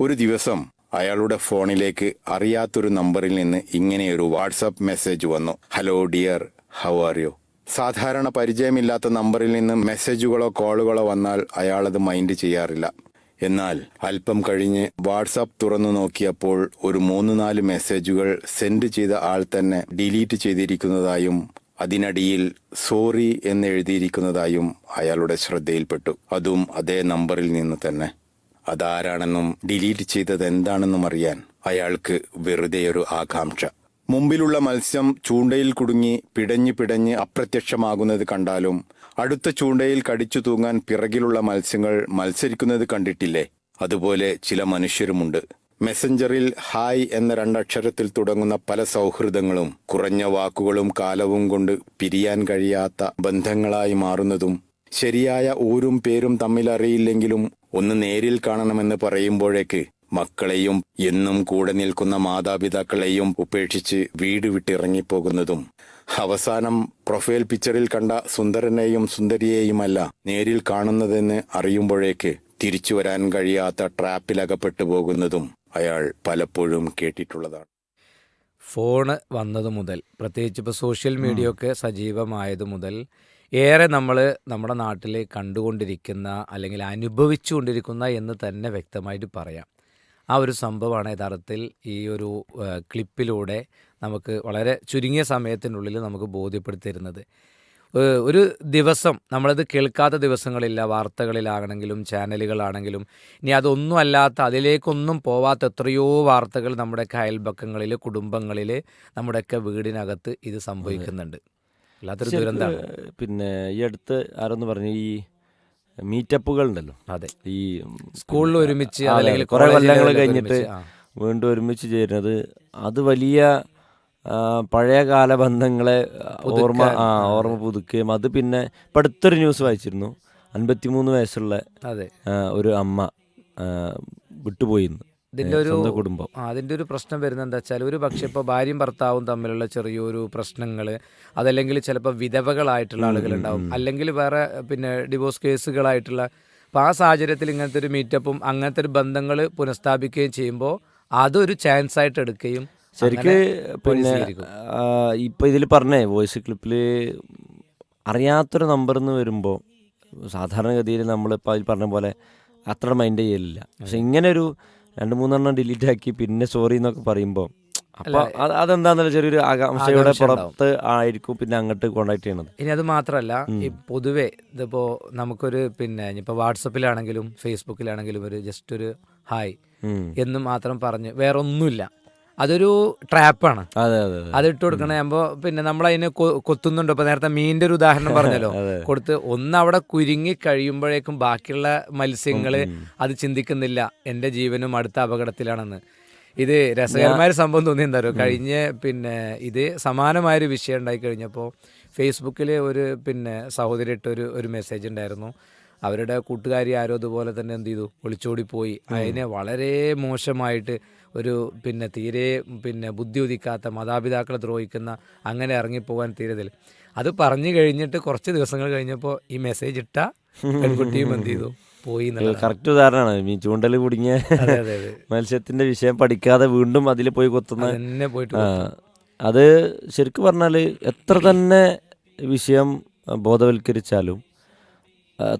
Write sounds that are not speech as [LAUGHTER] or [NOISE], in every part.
ഒരു ദിവസം അയാളുടെ ഫോണിലേക്ക് അറിയാത്തൊരു നമ്പറിൽ നിന്ന് ഇങ്ങനെയൊരു വാട്സപ്പ് മെസ്സേജ് വന്നു. Hello dear how are you സാധാരണ പരിചയമില്ലാത്ത നമ്പറിൽ നിന്ന് മെസ്സേജുകളോ കോളുകളോ വന്നാൽ അയാളത് മൈൻഡ് ചെയ്യാറില്ല. എന്നാൽ അല്പം കഴിഞ്ഞ് വാട്സാപ്പ് തുറന്നു നോക്കിയപ്പോൾ ഒരു മൂന്ന് നാല് മെസ്സേജുകൾ സെൻഡ് ചെയ്ത ആൾ തന്നെ ഡിലീറ്റ് ചെയ്തിരിക്കുന്നതായും അതിനടിയിൽ സോറി എന്ന് എഴുതിയിരിക്കുന്നതായും അയാളുടെ ശ്രദ്ധയിൽപ്പെട്ടു. അതും അതേ നമ്പറിൽ നിന്ന് തന്നെ. അതാരാണെന്നും ഡിലീറ്റ് ചെയ്തത് എന്താണെന്നും അറിയാൻ അയാൾക്ക് വെറുതെ ഒരു ആകാംക്ഷ. മുമ്പിലുള്ള മത്സ്യം ചൂണ്ടയിൽ കുടുങ്ങി പിടഞ്ഞു പിടഞ്ഞ് അപ്രത്യക്ഷമാകുന്നത് കണ്ടാലും അടുത്ത ചൂണ്ടയിൽ കടിച്ചു തൂങ്ങാൻ പിറകിലുള്ള മത്സ്യങ്ങൾ മത്സരിക്കുന്നത് കണ്ടിട്ടില്ലേ? അതുപോലെ ചില മനുഷ്യരുമുണ്ട്. മെസ്സഞ്ചറിൽ ഹായ് എന്ന രണ്ടക്ഷരത്തിൽ തുടങ്ങുന്ന പല സൗഹൃദങ്ങളും കുറഞ്ഞ വാക്കുകളും കാലവും കൊണ്ട് പിരിയാൻ കഴിയാത്ത ബന്ധങ്ങളായി മാറുന്നതും ശരിയായ ഊരും പേരും തമ്മിൽ അറിയില്ലെങ്കിലും ഒന്ന് നേരിൽ കാണണമെന്ന് പറയുമ്പോഴേക്ക് മക്കളെയും എന്നും കൂടെ നിൽക്കുന്ന മാതാപിതാക്കളെയും ഉപേക്ഷിച്ച് വീട് വിട്ടിറങ്ങിപ്പോകുന്നതും അവസാനം പ്രൊഫൈൽ പിക്ചറിൽ കണ്ട സുന്ദരനെയും സുന്ദരിയെയുമല്ല നേരിൽ കാണുന്നതെന്ന് അറിയുമ്പോഴേക്ക് തിരിച്ചു വരാൻ കഴിയാത്ത ട്രാപ്പിലകപ്പെട്ടു പോകുന്നതും അയാൾ പലപ്പോഴും കേട്ടിട്ടുള്ളതാണ്. ഫോണ് വന്നതു മുതൽ പ്രത്യേകിച്ച് ഇപ്പോൾ സോഷ്യൽ മീഡിയ ഒക്കെ സജീവമായതു മുതൽ ഏറെ നമ്മൾ നമ്മുടെ നാട്ടിൽ കണ്ടുകൊണ്ടിരിക്കുന്ന അല്ലെങ്കിൽ അനുഭവിച്ചുകൊണ്ടിരിക്കുന്ന എന്ന് തന്നെ വ്യക്തമായിട്ട് പറയാം. ആ ഒരു സംഭവമാണ് യഥാർത്ഥത്തിൽ ഈ ഒരു ക്ലിപ്പിലൂടെ നമുക്ക് വളരെ ചുരുങ്ങിയ സമയത്തിനുള്ളിൽ നമുക്ക് ബോധ്യപ്പെടുത്തി തരുന്നത് ഒരു ദിവസം നമ്മളത് കേൾക്കാത്ത ദിവസങ്ങളില്ല വാർത്തകളിലാണെങ്കിലും ചാനലുകളാണെങ്കിലും ഇനി അതൊന്നും അല്ലാത്ത അതിലേക്കൊന്നും പോവാത്ത എത്രയോ വാർത്തകൾ നമ്മുടെയൊക്കെ അയൽപക്കങ്ങളിൽ കുടുംബങ്ങളിൽ നമ്മുടെയൊക്കെ വീടിനകത്ത് ഇത് സംഭവിക്കുന്നുണ്ട്. വല്ലാത്തൊരു പിന്നെ ഈ അടുത്ത് ആരൊന്ന് പറഞ്ഞു? ഈ മീറ്റപ്പുകൾ ഉണ്ടല്ലോ. അതെ. ഈ സ്കൂളിൽ ഒരുമിച്ച് അല്ലെങ്കിൽ കുറേ കൊല്ലങ്ങൾ കഴിഞ്ഞിട്ട് വീണ്ടും ഒരുമിച്ച് ചേരുന്നത് അത് വലിയ ആ, പഴയ കാല ബന്ധങ്ങളെ ഓർമ്മ ആ ഓർമ്മ പുതുക്കുകയും അത് പിന്നെ ഇപ്പം അടുത്തൊരു ന്യൂസ് വായിച്ചിരുന്നു. അൻപത്തിമൂന്ന് വയസ്സുള്ള ഒരു അമ്മ വിട്ടുപോയിന്ന് ഇതിന്റെ ഒരു കുടുംബം. ആ, അതിന്റെ ഒരു പ്രശ്നം വരുന്നത് എന്താ വെച്ചാൽ ഒരു പക്ഷേ ഇപ്പോൾ ഭാര്യയും ഭർത്താവും തമ്മിലുള്ള ചെറിയൊരു പ്രശ്നങ്ങൾ അതല്ലെങ്കിൽ ചിലപ്പോൾ വിധവകളായിട്ടുള്ള ആളുകളുണ്ടാവും. അല്ലെങ്കിൽ വേറെ പിന്നെ ഡിവോഴ്സ് കേസുകളായിട്ടുള്ള അപ്പോൾ ആ സാഹചര്യത്തിൽ ഇങ്ങനത്തെ ഒരു മീറ്റപ്പും അങ്ങനത്തെ ഒരു ബന്ധങ്ങൾ പുനഃസ്ഥാപിക്കുകയും ചെയ്യുമ്പോൾ അതൊരു ചാൻസ് ആയിട്ട് എടുക്കുകയും ശരിക്ക് പിന്നെ ഇപ്പൊ ഇതിൽ പറഞ്ഞേ വോയിസ് ക്ലിപ്പിൽ അറിയാത്തൊരു നമ്പർ എന്ന് വരുമ്പോൾ സാധാരണഗതിയിൽ നമ്മളിപ്പോൾ അതിൽ പറഞ്ഞ പോലെ അത്ര മൈൻഡ് ചെയ്യലില്ല. പക്ഷെ ഇങ്ങനെ ഒരു രണ്ട് മൂന്നെണ്ണം ഡിലീറ്റ് ആക്കി പിന്നെ സോറി എന്നൊക്കെ പറയുമ്പോൾ അപ്പൊ അത് അതെന്താന്നല്ല ചെറിയൊരു ആകാംക്ഷയുടെ ആകാംക്ഷ പുറത്ത് ആയിരിക്കും പിന്നെ അങ്ങോട്ട് കോണ്ടാക്ട് ചെയ്യണത്. ഇനി അത് മാത്രമല്ല ഈ പൊതുവെ ഇതിപ്പോ നമുക്കൊരു പിന്നെ ഇപ്പൊ വാട്സപ്പിലാണെങ്കിലും ഫേസ്ബുക്കിലാണെങ്കിലും ഒരു ജസ്റ്റ് ഒരു ഹായ് എന്ന് മാത്രം പറഞ്ഞ് വേറെ ഒന്നുമില്ല അതൊരു ട്രാപ്പാണ്. അതെ ഇട്ട് കൊടുക്കണാകുമ്പോൾ പിന്നെ നമ്മൾ അതിന് കൊത്തുന്നുണ്ട്. ഇപ്പൊ നേരത്തെ മീനിന്റെ ഒരു ഉദാഹരണം പറഞ്ഞല്ലോ. കൊടുത്ത് ഒന്ന് അവിടെ കുരുങ്ങി കഴിയുമ്പോഴേക്കും ബാക്കിയുള്ള മത്സ്യങ്ങൾ അത് ചിന്തിക്കുന്നില്ല. എന്റെ ജീവനും അടുത്ത അപകടത്തിലാണെന്ന്. ഇത് രസകരമായ ഒരു സംഭവം തോന്നി എന്താ പറയുക കഴിഞ്ഞ പിന്നെ ഇത് സമാനമായൊരു വിഷയം ഉണ്ടായി കഴിഞ്ഞപ്പോൾ ഫേസ്ബുക്കിൽ ഒരു പിന്നെ സഹോദരി ഇട്ടൊരു ഒരു മെസ്സേജ് ഉണ്ടായിരുന്നു. അവരുടെ കൂട്ടുകാരി ആരോ അതുപോലെ തന്നെ എന്ത് ചെയ്തു? ഒളിച്ചോടി പോയി അതിനെ വളരെ മോശമായിട്ട് ഒരു പിന്നെ തീരെ പിന്നെ ബുദ്ധി ഉദിക്കാത്ത മാതാപിതാക്കളെ ദ്രോഹിക്കുന്ന അങ്ങനെ ഇറങ്ങിപ്പോകാൻ തീരതിൽ അത് പറഞ്ഞു കഴിഞ്ഞിട്ട് കുറച്ച് ദിവസങ്ങൾ കഴിഞ്ഞപ്പോൾ ഈ മെസ്സേജ് ഇട്ട പെൺകുട്ടിയും എന്ത് ചെയ്തു? പോയി. കറക്റ്റ് ഉദാഹരണമാണ്. ഈ ചൂണ്ടൽ കുടുങ്ങിയ മത്സ്യത്തിന്റെ വിഷയം പഠിക്കാതെ വീണ്ടും അതിൽ പോയി കൊത്തുന്ന തന്നെ പോയിട്ട് അത് ശരിക്കും പറഞ്ഞാൽ എത്ര തന്നെ വിഷയം ബോധവൽക്കരിച്ചാലും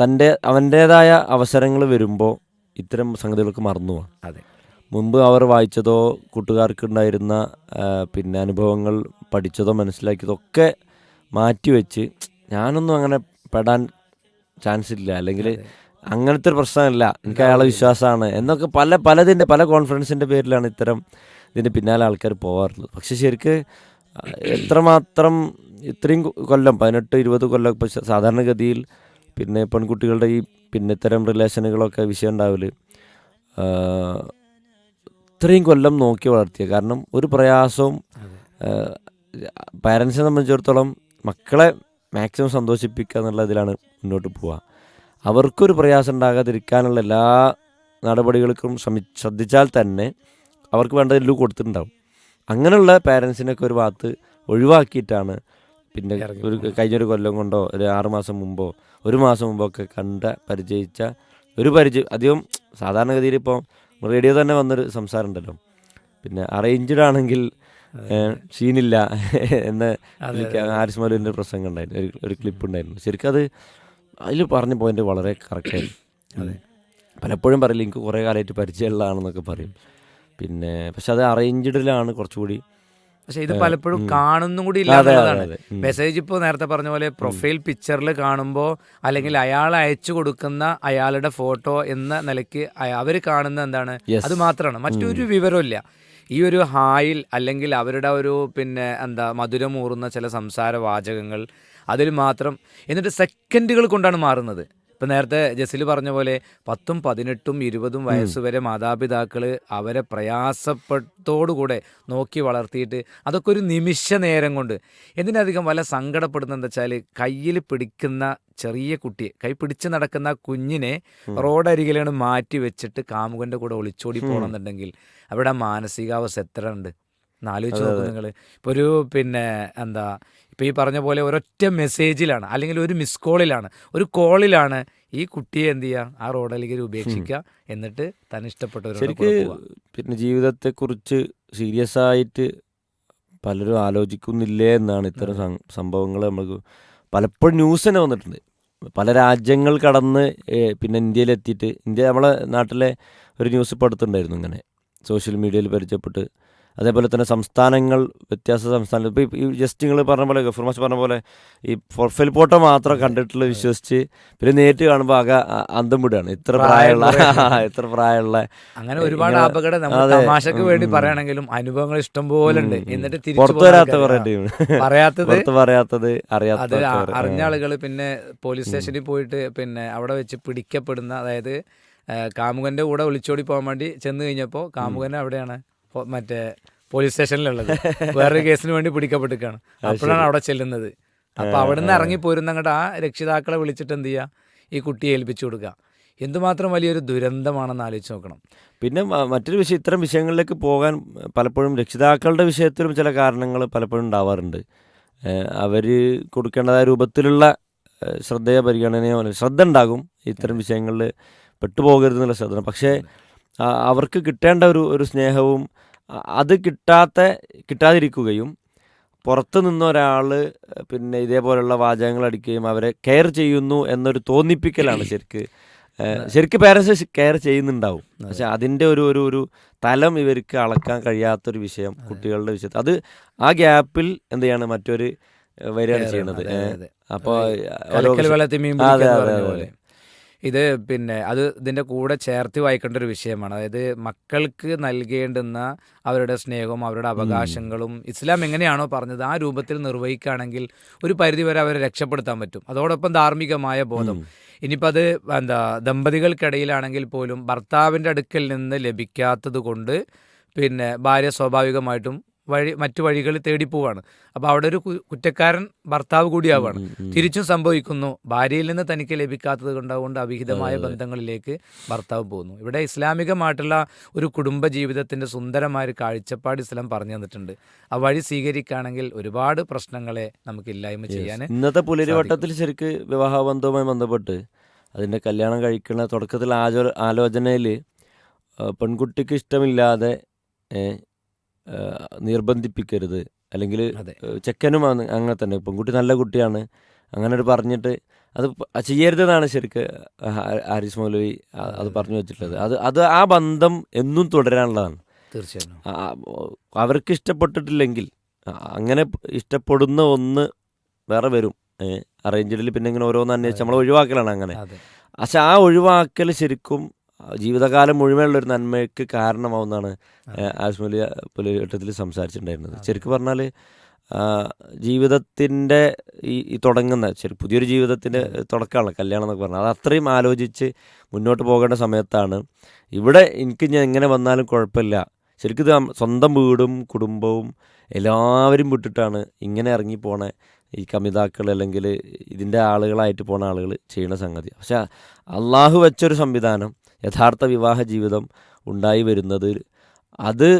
തന്റെ അവന്റേതായ അവസരങ്ങൾ വരുമ്പോൾ ഇത്തരം സംഗതികൾക്ക് മറന്നു പോവാം അതെ. മുമ്പ് അവർ വായിച്ചതോ കൂട്ടുകാർക്കുണ്ടായിരുന്ന പിന്നെ അനുഭവങ്ങൾ പഠിച്ചതോ മനസ്സിലാക്കിയതോ ഒക്കെ മാറ്റിവെച്ച് ഞാനൊന്നും അങ്ങനെ പെടാൻ ചാൻസ് ഇല്ല അല്ലെങ്കിൽ അങ്ങനത്തെ ഒരു പ്രശ്നമല്ല. എനിക്ക് അയാളെ വിശ്വാസമാണ്. എന്നൊക്കെ പല പലതിന്റെ പല കോൺഫിഡൻസിന്റെ പേരിലാണ് ഇത്തരം ഇതിന്റെ പിന്നാലെ ആൾക്കാർ പോകാറുള്ളത് പക്ഷെ ശരിക്ക് എത്രമാത്രം ഇത്രയും കൊല്ലം പതിനെട്ട് ഇരുപത് കൊല്ലം ഇപ്പോൾ സാധാരണഗതിയിൽ പിന്നെ പെൺകുട്ടികളുടെ ഈ പിന്നെ ഇത്തരം റിലേഷനുകളൊക്കെ വിഷയം ഉണ്ടാവില്ല ഇത്രയും കൊല്ലം നോക്കി വളർത്തിയ. കാരണം ഒരു പ്രയാസവും പാരൻസിനെ സംബന്ധിച്ചിടത്തോളം മക്കളെ മാക്സിമം സന്തോഷിപ്പിക്കുക എന്നുള്ള ഇതിലാണ് മുന്നോട്ട് പോവുക. അവർക്കൊരു പ്രയാസം ഉണ്ടാകാതിരിക്കാനുള്ള എല്ലാ നടപടികൾക്കും ശ്രമി ശ്രദ്ധിച്ചാൽ തന്നെ അവർക്ക് വേണ്ട എല്ലാം കൊടുത്തിട്ടുണ്ടാവും. അങ്ങനെയുള്ള പാരൻസിനൊക്കെ ഒരു ഭാഗത്ത് ഒഴിവാക്കിയിട്ടാണ് പിന്നെ ഒരു കഴിഞ്ഞൊരു കൊല്ലം കൊണ്ടോ ഒരു ആറുമാസം മുമ്പോ ഒരു മാസം മുമ്പോ ഒക്കെ കണ്ട പരിചയിച്ച ഒരു പരിചയം അധികം സാധാരണഗതിയിൽ ഇപ്പോൾ റേഡിയോ തന്നെ വന്നൊരു സംസാരം ഉണ്ടല്ലോ പിന്നെ അറേഞ്ച്ഡ് ആണെങ്കിൽ ഷീനില്ല [LAUGHS] എന്ന് ആരിസ് ഹാരിസ് മൗലുവിന്റെ പ്രസംഗം ഉണ്ടായിരുന്നു. ഒരു ഒരു ക്ലിപ്പ് ഉണ്ടായിരുന്നു. ശരിക്കും അത് അതിൽ പറഞ്ഞ പോയിന്റ് വളരെ കറക്റ്റായിരുന്നു അതെ. പലപ്പോഴും പറയില്ല എനിക്ക് കുറേ കാലമായിട്ട് പരിചയമുള്ളതാണെന്നൊക്കെ പറയും. പിന്നെ പക്ഷെ അത് അറേഞ്ച്ഡിലാണ് കുറച്ചുകൂടി പക്ഷെ ഇത് പലപ്പോഴും കാണുന്നും കൂടി. ഉം. മെസ്സേജ് ഇപ്പോൾ നേരത്തെ പറഞ്ഞ പോലെ പ്രൊഫൈൽ പിക്ചറിൽ കാണുമ്പോൾ അല്ലെങ്കിൽ അയാൾ അയച്ചു കൊടുക്കുന്ന അയാളുടെ ഫോട്ടോ എന്ന നിലയ്ക്ക് അവർ കാണുന്ന എന്താണ്? അത് മാത്രമാണ് മറ്റൊരു വിവരമില്ല ഈ ഒരു ഹായിൽ അല്ലെങ്കിൽ അവരുടെ ഒരു പിന്നെ എന്താ മധുരമൂറുന്ന ചില സംസാര വാചകങ്ങൾ അതിൽ മാത്രം എന്നിട്ട് സെക്കൻഡുകൾ കൊണ്ടാണ് മാറുന്നത്. ഇപ്പം നേരത്തെ ജസിൽ പറഞ്ഞ പോലെ പത്തും പതിനെട്ടും ഇരുപതും വയസ്സ് വരെ മാതാപിതാക്കൾ അവരെ പ്രയാസപ്പെട്ടോടുകൂടെ നോക്കി വളർത്തിയിട്ട് അതൊക്കെ ഒരു നിമിഷ നേരം കൊണ്ട്. എന്തിനധികം വല്ല സങ്കടപ്പെടുന്നത് എന്താ വെച്ചാൽ കയ്യിൽ പിടിക്കുന്ന ചെറിയ കുട്ടിയെ കൈ പിടിച്ച് നടക്കുന്ന കുഞ്ഞിനെ റോഡരികിലാണ് മാറ്റി വെച്ചിട്ട് കാമുകന്റെ കൂടെ ഒളിച്ചോടി പോകണമെന്നുണ്ടെങ്കിൽ അവിടെ മാനസികാവസ്ഥ എത്ര ഉണ്ട് എന്നാലോചിച്ച് നോക്കും നിങ്ങൾ ഇപ്പോൾ ഒരു പിന്നെ എന്താ ഇപ്പോൾ ഈ പറഞ്ഞ പോലെ ഒരൊറ്റ മെസ്സേജിലാണ് അല്ലെങ്കിൽ ഒരു മിസ് കോളിലാണ് ഒരു കോളിലാണ് ഈ കുട്ടിയെ എന്ത് ചെയ്യുക ആ റോഡരികിൽ ഉപേക്ഷിക്കുക എന്നിട്ട് താൻ ഇഷ്ടപ്പെട്ടവരോട് ശരിക്ക് പിന്നെ ജീവിതത്തെക്കുറിച്ച് സീരിയസ് ആയിട്ട് പലരും ആലോചിക്കുന്നില്ലേ എന്നാണ് ഇത്തരം സംഭവങ്ങൾ നമുക്ക് പലപ്പോഴും ന്യൂസ് തന്നെ വന്നിട്ടുണ്ട്. പല രാജ്യങ്ങൾ കടന്ന് പിന്നെ ഇന്ത്യയിലെത്തിയിട്ട് ഇന്ത്യ നമ്മളെ നാട്ടിലെ ഒരു ന്യൂസ് ഇപ്പോൾ അടുത്തുണ്ടായിരുന്നു ഇങ്ങനെ. സോഷ്യൽ മീഡിയയിൽ പരിചയപ്പെട്ട് അതേപോലെ തന്നെ സംസ്ഥാനങ്ങൾ വ്യത്യാസ സംസ്ഥാനങ്ങൾ ഇപ്പോൾ ഈ ജസ്റ്റ് നിങ്ങൾ പറഞ്ഞ പോലെ ഗഫൂർ മാഷ് പറഞ്ഞ പോലെ ഈ പ്രൊഫൈൽ ഫോട്ടോ മാത്രം കണ്ടിട്ടുള്ള വിശ്വസിച്ച് പിന്നെ നേരിട്ട് കാണുമ്പോൾ ആകെ അന്തം വിടുകയാണ് ഇത്ര പ്രായമുള്ള [LAUGHS] ഇത്ര പ്രായമുള്ള അങ്ങനെ ഒരുപാട് അപകടം. തമാശക്ക് വേണ്ടി. പറയുകയാണെങ്കിലും അനുഭവങ്ങൾ ഇഷ്ടം പോലെ ഉണ്ട്. എന്നിട്ട് തിരിച്ചു പുറത്തു വരാത്ത. കുറെ. ടീം പറയാത്തത് പറയാത്തത് അറിയാത്തത് അറിയാത്ത അറിഞ്ഞ ആളുകൾ പിന്നെ പോലീസ് സ്റ്റേഷനിൽ പോയിട്ട് പിന്നെ അവിടെ വെച്ച് പിടിക്കപ്പെടുന്ന അതായത് കാമുകന്റെ കൂടെ ഒളിച്ചോടി പോകാൻ വേണ്ടി ചെന്ന് കഴിഞ്ഞപ്പോൾ കാമുകൻ അവിടെയാണ് മറ്റേ പോലീസ് സ്റ്റേഷനിലുള്ളത്. വേറൊരു കേസിന് വേണ്ടി പിടിക്കപ്പെട്ടിരിക്കുകയാണ്. അപ്പോഴാണ് അവിടെ ചെല്ലുന്നത്. അപ്പൊ അവിടുന്ന് ഇറങ്ങി പോരുന്ന അങ്ങോട്ട് ആ രക്ഷിതാക്കളെ വിളിച്ചിട്ട് എന്ത് ചെയ്യുക ഈ കുട്ടിയെ ഏൽപ്പിച്ചു കൊടുക്കുക. എന്തുമാത്രം വലിയൊരു ദുരന്തമാണെന്ന് ആലോചിച്ച് നോക്കണം. പിന്നെ മറ്റൊരു വിഷയം ഇത്തരം വിഷയങ്ങളിലേക്ക് പോകാൻ പലപ്പോഴും രക്ഷിതാക്കളുടെ വിഷയത്തിലും ചില കാരണങ്ങൾ പലപ്പോഴും ഉണ്ടാവാറുണ്ട്. അവർ കൊടുക്കേണ്ടതായ രൂപത്തിലുള്ള ശ്രദ്ധയോ പരിഗണനയോ ശ്രദ്ധ ഉണ്ടാകും. ഇത്തരം വിഷയങ്ങളിൽ പെട്ടുപോകരുതെന്നുള്ള ശ്രദ്ധ പക്ഷേ അവർക്ക് കിട്ടേണ്ട ഒരു ഒരു സ്നേഹവും അത് കിട്ടാത്ത കിട്ടാതിരിക്കുകയും പുറത്തു നിന്ന് ഒരാൾ പിന്നെ ഇതേപോലെയുള്ള വാചകങ്ങൾ അടിക്കുകയും അവരെ കെയർ ചെയ്യുന്നു എന്നൊരു തോന്നിപ്പിക്കലാണ് ശരിക്ക് ശരിക്ക് പേരൻസ് കെയർ ചെയ്യുന്നുണ്ടാവും പക്ഷെ അതിന്റെ ഒരു ഒരു ഒരു തലം ഇവർക്ക് അളക്കാൻ കഴിയാത്തൊരു വിഷയം കുട്ടികളുടെ വിഷയത്തിൽ അത് ആ ഗ്യാപ്പിൽ എന്ത് ചെയ്യാണ് മറ്റൊരു വരികയാണ്. അതെ. അപ്പോൾ അതെ, അതെ, അതെ. ഇത് പിന്നെ അത് ഇതിന്റെ കൂടെ ചേർത്ത് വായിക്കേണ്ട ഒരു വിഷയമാണ്. അതായത് മക്കൾക്ക് നൽകേണ്ടുന്ന അവരുടെ സ്നേഹവും അവരുടെ അവകാശങ്ങളും ഇസ്ലാം എങ്ങനെയാണോ പറഞ്ഞത് ആ രൂപത്തിൽ നിർവഹിക്കുകയാണെങ്കിൽ ഒരു പരിധിവരെ അവരെ രക്ഷപ്പെടുത്താൻ പറ്റും. അതോടൊപ്പം ധാർമ്മികമായ ബോധം. ഇനിയിപ്പോൾ അത് എന്താ ദമ്പതികൾക്കിടയിലാണെങ്കിൽ പോലും ഭർത്താവിന്റെ അടുക്കൽ നിന്ന് ലഭിക്കാത്തത് കൊണ്ട് പിന്നെ ഭാര്യ സ്വാഭാവികമായിട്ടും വഴി മറ്റു വഴികൾ തേടിപ്പോവാണ് അപ്പോൾ അവിടെ ഒരു കുറ്റക്കാരൻ ഭർത്താവ് കൂടിയാവാണ്. തിരിച്ചും സംഭവിക്കുന്നു. ഭാര്യയിൽ നിന്ന് തനിക്ക് ലഭിക്കാത്തത് കൊണ്ടാകൊണ്ട് അവിഹിതമായ ബന്ധങ്ങളിലേക്ക് ഭർത്താവ് പോകുന്നു. ഇവിടെ ഇസ്ലാമികമായിട്ടുള്ള ഒരു കുടുംബ ജീവിതത്തിന്റെ സുന്ദരമായ ഒരു കാഴ്ചപ്പാട് ഇസ്ലാം പറഞ്ഞു തന്നിട്ടുണ്ട്. ആ വഴി സ്വീകരിക്കുകയാണെങ്കിൽ ഒരുപാട് പ്രശ്നങ്ങളെ നമുക്ക് ഇല്ലായ്മ ചെയ്യാൻ ഇന്നത്തെ പുലരിവട്ടത്തിൽ ശരിക്ക് വിവാഹബന്ധവുമായി ബന്ധപ്പെട്ട് അതിന്റെ കല്യാണം കഴിക്കുന്ന തുടക്കത്തിൽ ആചോ ആലോചനയിൽ പെൺകുട്ടിക്ക് ഇഷ്ടമില്ലാതെ നിർബന്ധിപ്പിക്കരുത്. അല്ലെങ്കിൽ ചെക്കനും അങ്ങനെ തന്നെ. പെൺകുട്ടി നല്ല കുട്ടിയാണ്. അങ്ങനെ ഒരു പറഞ്ഞിട്ട് അത് ചെയ്യരുതെന്നാണ് ശരിക്ക് ഹാരിസ് മൗലവി അത് പറഞ്ഞു വെച്ചിട്ടുള്ളത്. അത് അത് ആ ബന്ധം എന്നും തുടരാനുള്ളതാണ്. തീർച്ചയായും അവർക്ക് ഇഷ്ടപ്പെട്ടിട്ടില്ലെങ്കിൽ അങ്ങനെ ഇഷ്ടപ്പെടുന്ന ഒന്ന് വേറെ വരും. അറേഞ്ച്ഡിൽ പിന്നെ ഇങ്ങനെ ഓരോന്ന് അന്വേഷിച്ച് നമ്മൾ ഒഴിവാക്കലാണ് അങ്ങനെ. പക്ഷെ ആ ഒഴിവാക്കൽ ശരിക്കും ജീവിതകാലം മുഴുവനുള്ള ഒരു നന്മയ്ക്ക് കാരണമാവുന്നതാണ് ആസ്മലിയ പുലിവട്ടത്തിൽ സംസാരിച്ചിട്ടുണ്ടായിരുന്നത്. ശരിക്കും പറഞ്ഞാൽ ജീവിതത്തിന്റെ ഈ ഈ തുടങ്ങുന്ന ശരി പുതിയൊരു ജീവിതത്തിന്റെ തുടക്കമാണ് കല്യാണം എന്നൊക്കെ പറഞ്ഞാൽ അത് അത്രയും ആലോചിച്ച് മുന്നോട്ട് പോകേണ്ട സമയത്താണ്. ഇവിടെ എനിക്ക് ഞാൻ എങ്ങനെ വന്നാലും കുഴപ്പമില്ല. ശരിക്കും ഇത് സ്വന്തം വീടും കുടുംബവും എല്ലാവരും വിട്ടിട്ടാണ് ഇങ്ങനെ ഇറങ്ങി പോണ ഈ കമിതാക്കൾ അല്ലെങ്കിൽ ഇതിന്റെ ആളുകളായിട്ട് പോണ ആളുകൾ ചെയ്യുന്ന സംഗതി. പക്ഷേ അള്ളാഹു വെച്ചൊരു സംവിധാനം യഥാർത്ഥ വിവാഹ ജീവിതം ഉണ്ടായി വരുന്നത്. അത്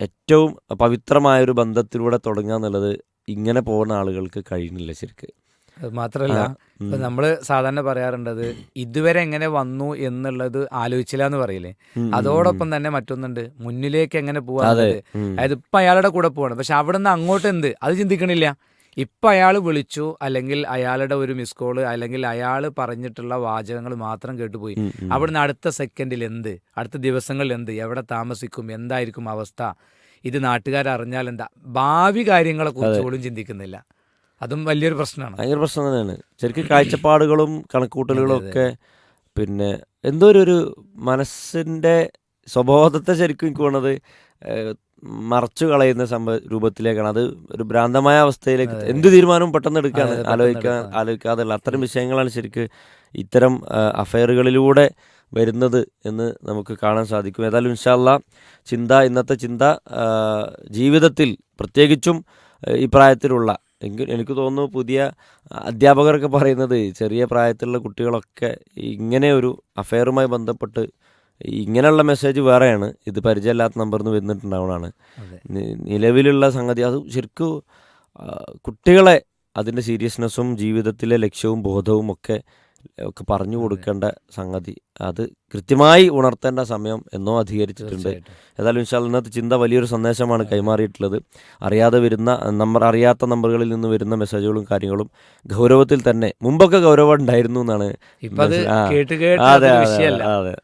ഏറ്റവും പവിത്രമായൊരു ബന്ധത്തിലൂടെ തുടങ്ങുക എന്നുള്ളത് ഇങ്ങനെ പോകുന്ന ആളുകൾക്ക് കഴിയുന്നില്ല ശരിക്ക്. അത് മാത്രല്ല ഇപ്പൊ നമ്മൾ സാധാരണ പറയാറുണ്ടത് ഇതുവരെ എങ്ങനെ വന്നു എന്നുള്ളത് ആലോചിച്ചില്ല എന്ന് പറയില്ലേ? അതോടൊപ്പം തന്നെ മറ്റൊന്നുണ്ട് മുന്നിലേക്ക് എങ്ങനെ പോവാ അതായത് ഇപ്പൊ അയാളുടെ കൂടെ പോവാണ്. പക്ഷെ അവിടെ നിന്ന് അങ്ങോട്ട് എന്ത് അത് ചിന്തിക്കണില്ല. ഇപ്പൊ അയാൾ വിളിച്ചു അല്ലെങ്കിൽ അയാളുടെ ഒരു മിസ് കോൾ അല്ലെങ്കിൽ അയാൾ പറഞ്ഞിട്ടുള്ള വാചകങ്ങൾ മാത്രം കേട്ടുപോയി. അവിടുന്ന് അടുത്ത സെക്കൻഡിൽ എന്ത്? അടുത്ത ദിവസങ്ങളിൽ എന്ത്? എവിടെ താമസിക്കും? എന്തായിരിക്കും അവസ്ഥ? ഇത് നാട്ടുകാർ അറിഞ്ഞാൽ എന്താ? ഭാവി കാര്യങ്ങളെ കുറിച്ച് പോലും ചിന്തിക്കുന്നില്ല. അതും വലിയൊരു പ്രശ്നമാണ്. ഭയങ്കര പ്രശ്നം തന്നെയാണ്. ശരിക്കും കാഴ്ചപ്പാടുകളും കണക്കൂട്ടലുകളും ഒക്കെ പിന്നെ എന്തോ ഒരു ഒരു മനസ്സിന്റെ സ്വബോധത്തെ ശരിക്കും എനിക്ക് വേണത് മറച്ചു കളയുന്ന സംഭവ രൂപത്തിലേക്കാണ്. അത് ഒരു ഭ്രാന്തമായ അവസ്ഥയിലേക്ക് എന്ത് തീരുമാനവും പെട്ടെന്ന് എടുക്കാണ് ആലോചിക്കാൻ എടുക്കാം. അത്തരം വിഷയങ്ങളാണ് ശരിക്ക് ഇത്തരം അഫയറുകളിലൂടെ വരുന്നത് എന്ന് നമുക്ക് കാണാൻ സാധിക്കും. ഏതായാലും ഇൻഷാല്ല ചിന്ത ഇന്നത്തെ ചിന്ത ജീവിതത്തിൽ പ്രത്യേകിച്ചും ഈ പ്രായത്തിലുള്ള എങ്കിൽ എനിക്ക് തോന്നുന്നു പുതിയ അധ്യാപകരൊക്കെ പറയുന്നത് ചെറിയ പ്രായത്തിലുള്ള കുട്ടികളൊക്കെ ഇങ്ങനെ ഒരു അഫയറുമായി ബന്ധപ്പെട്ട് ഇങ്ങനെയുള്ള മെസ്സേജ് വേറെയാണ്. ഇത് പരിചയമില്ലാത്ത നമ്പറിൽ നിന്ന് വരുന്നിട്ടുണ്ടാവുന്നതാണ് നിലവിലുള്ള സംഗതി അത് ശരിക്കും കുട്ടികളെ അതിന്റെ സീരിയസ്നെസ്സും ജീവിതത്തിലെ ലക്ഷ്യവും ബോധവും ഒക്കെ ഒക്കെ പറഞ്ഞു കൊടുക്കേണ്ട സംഗതി. അത് കൃത്യമായി ഉണർത്തേണ്ട സമയം എന്നോ അധികരിച്ചിട്ടുണ്ട്. ഏതായാലും ഇൻഷാൽ ഇന്നത്തെ ചിന്ത വലിയൊരു സന്ദേശമാണ് കൈമാറിയിട്ടുള്ളത്. അറിയാതെ വരുന്ന നമ്പർ അറിയാത്ത നമ്പറുകളിൽ നിന്ന് വരുന്ന മെസ്സേജുകളും കാര്യങ്ങളും ഗൗരവത്തിൽ തന്നെ മുമ്പൊക്കെ ഗൗരവം ഉണ്ടായിരുന്നു എന്നാണ് അതെ അതെ.